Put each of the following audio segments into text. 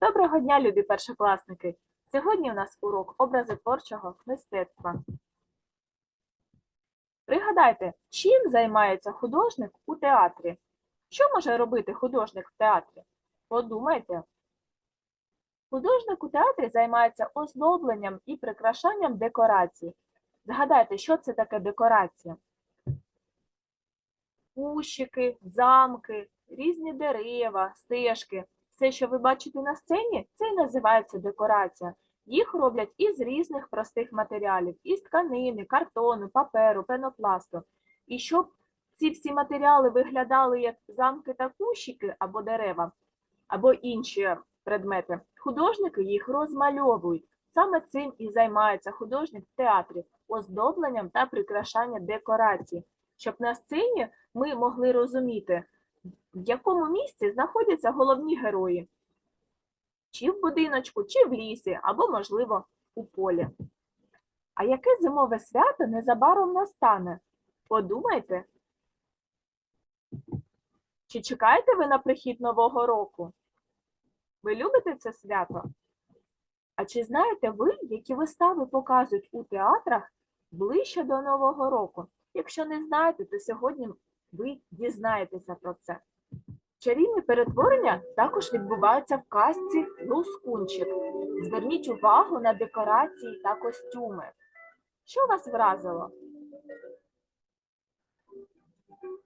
Доброго дня, любі першокласники! Сьогодні у нас урок образотворчого мистецтва. Пригадайте, чим займається художник у театрі? Що може робити художник в театрі? Подумайте. Художник у театрі займається оздобленням і прикрашанням декорацій. Згадайте, що це таке декорація? Кущики, замки, різні дерева, стежки. Все, що ви бачите на сцені, це і називається декорація. Їх роблять із різних простих матеріалів, із тканини, картону, паперу, пенопласту. І щоб ці всі матеріали виглядали як замки та кущики або дерева, або інші предмети, художники їх розмальовують. Саме цим і займається художник в театрі оздобленням та прикрашанням декорацій, щоб на сцені ми могли розуміти, в якому місці знаходяться головні герої? Чи в будиночку, чи в лісі, або, можливо, у полі. А яке зимове свято незабаром настане? Подумайте. Чи чекаєте ви на прихід Нового року? Ви любите це свято? А чи знаєте ви, які вистави показують у театрах ближче до Нового року? Якщо не знаєте, то сьогодні ви дізнаєтеся про це. Чарівні перетворення також відбуваються в казці Лускунчик. Зверніть увагу на декорації та костюми. Що вас вразило?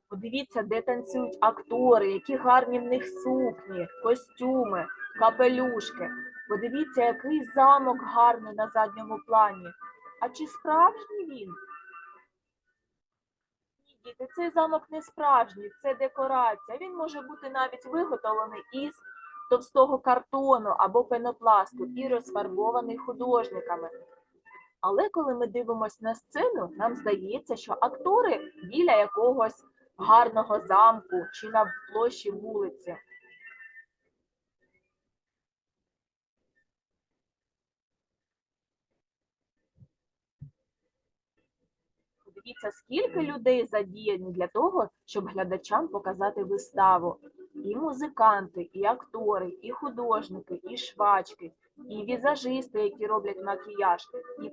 Подивіться, де танцюють актори, які гарні в них сукні, костюми, капелюшки. Подивіться, який замок гарний на задньому плані. А чи справжній він? Діти, цей замок не справжній, це декорація. Він може бути навіть виготовлений із товстого картону або пенопласту і розфарбований художниками. Але коли ми дивимося на сцену, нам здається, що актори біля якогось гарного замку чи на площі вулиці. Подивіться, скільки людей задіяні для того, щоб глядачам показати виставу. І музиканти, і актори, і художники, і швачки, і візажисти, які роблять макіяж, і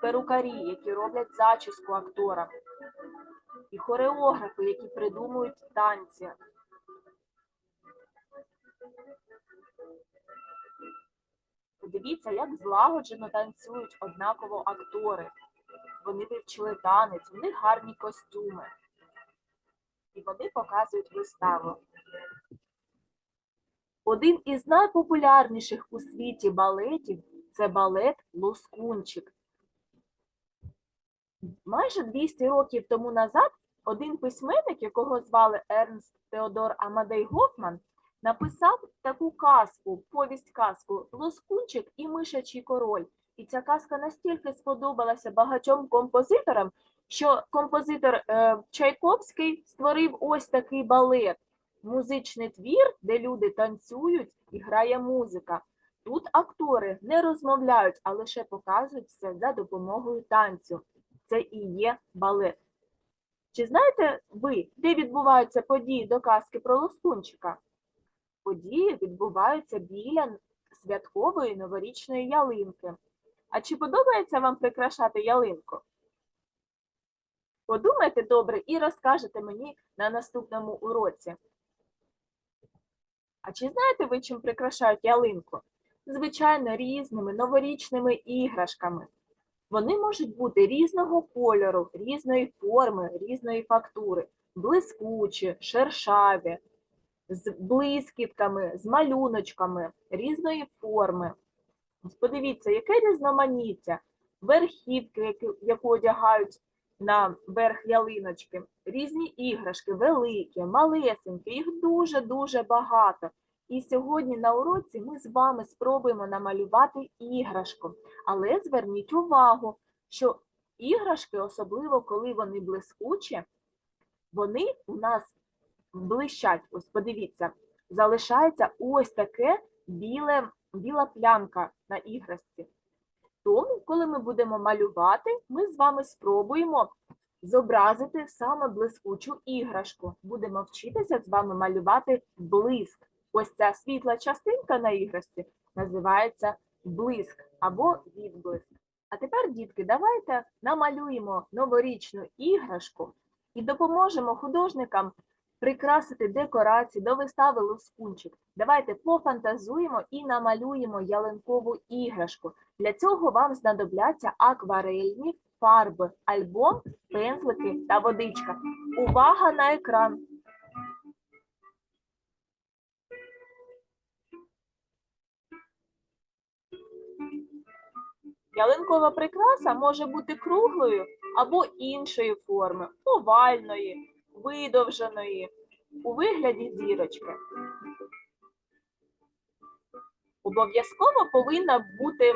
перукарі, які роблять зачіску акторам, і хореографи, які придумують танці. Подивіться, як злагоджено танцюють однаково актори. Вони вивчили танець, них гарні костюми. І вони показують виставу. Один із найпопулярніших у світі балетів це балет Лускунчик. Майже 200 років тому назад один письменник, якого звали Ернст Теодор Амадей Гофман, написав таку казку, повість казку Лускунчик і мишачий король. І ця казка настільки сподобалася багатьом композиторам, що композитор е, Чайковський створив ось такий балет, музичний твір, де люди танцюють і грає музика. Тут актори не розмовляють, а лише показують все за допомогою танцю. Це і є балет. Чи знаєте ви, де відбуваються події до казки про Лоскунчика? Події відбуваються біля святкової новорічної ялинки. А чи подобається вам прикрашати ялинку? Подумайте добре і розкажете мені на наступному уроці. А чи знаєте ви, чим прикрашають ялинку? Звичайно, різними новорічними іграшками. Вони можуть бути різного кольору, різної форми, різної фактури, блискучі, шершаві, з блискітками, з малюночками, різної форми. Подивіться, яке різноманіття, верхівки, яку одягають на верх ялиночки, різні іграшки, великі, малесенькі, їх дуже-дуже багато. І сьогодні на уроці ми з вами спробуємо намалювати іграшку. Але зверніть увагу, що іграшки, особливо коли вони блискучі, вони у нас блищать. Ось подивіться, залишається ось таке біле, біла плямка на іграшці. Тому, коли ми будемо малювати, ми з вами спробуємо зобразити саме блискучу іграшку. Будемо вчитися з вами малювати блиск. Ось ця світла частинка на іграшці називається блиск або відблиск. А тепер, дітки, давайте намалюємо новорічну іграшку і допоможемо художникам прикрасити декорації до вистави Лускунчик. Давайте пофантазуємо і намалюємо ялинкову іграшку. Для цього вам знадобляться акварельні фарби, альбом, пензлики та водичка. Увага на екран! Ялинкова прикраса може бути круглою або іншої форми, овальної, видовженої, у вигляді зірочки. Обов'язково повинна бути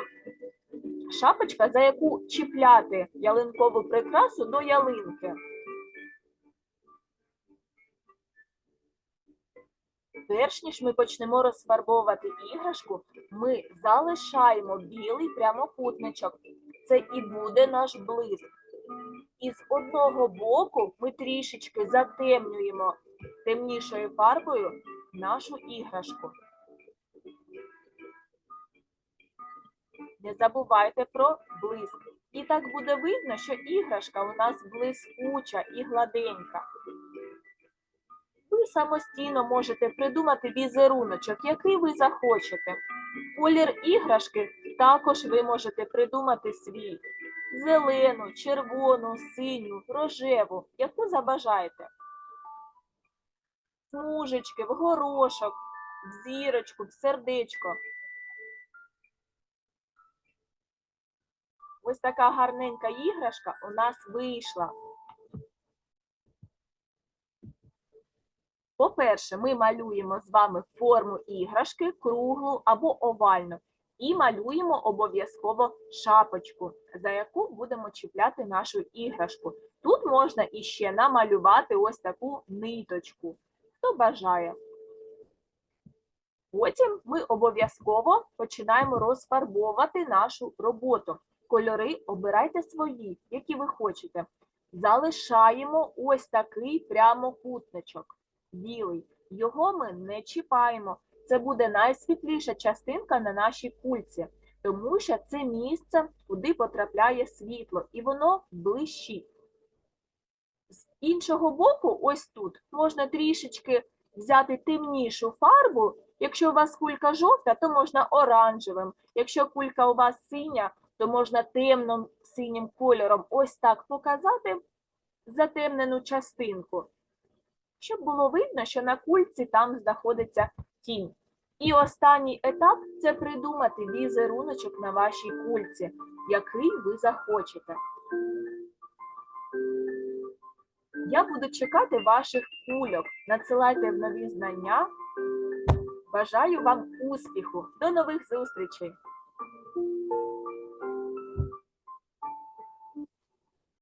шапочка, за яку чіпляти ялинкову прикрасу до ялинки. Перш ніж ми почнемо розфарбовувати іграшку, ми залишаємо білий прямокутничок. Це і буде наш блиск. І з одного боку ми трішечки затемнюємо темнішою фарбою нашу іграшку. Не забувайте про блиск. І так буде видно, що іграшка у нас блискуча і гладенька. Ви самостійно можете придумати візеруночок, який ви захочете. Колір іграшки також ви можете придумати свій. Зелену, червону, синю, рожеву, яку забажаєте. Смужечки, в горошок, в зірочку, в сердечко. Ось така гарненька іграшка у нас вийшла. По-перше, ми малюємо з вами форму іграшки, круглу або овальну. І малюємо обов'язково шапочку, за яку будемо чіпляти нашу іграшку. Тут можна іще намалювати ось таку ниточку, хто бажає. Потім ми обов'язково починаємо розфарбовувати нашу роботу. Кольори обирайте свої, які ви хочете. Залишаємо ось такий прямокутничок білий. Його ми не чіпаємо. Це буде найсвітліша частинка на нашій кульці, тому що це місце, куди потрапляє світло, і воно блищить. З іншого боку, ось тут, можна трішечки взяти темнішу фарбу. Якщо у вас кулька жовта, то можна оранжевим. Якщо кулька у вас синя, то можна темним синім кольором ось так показати затемнену частинку щоб було видно, що на кульці там знаходиться тінь. І останній етап це придумати візеруночок на вашій кульці, який ви захочете. Я буду чекати ваших кульок. Надсилайте в нові знання. Бажаю вам успіху. До нових зустрічей!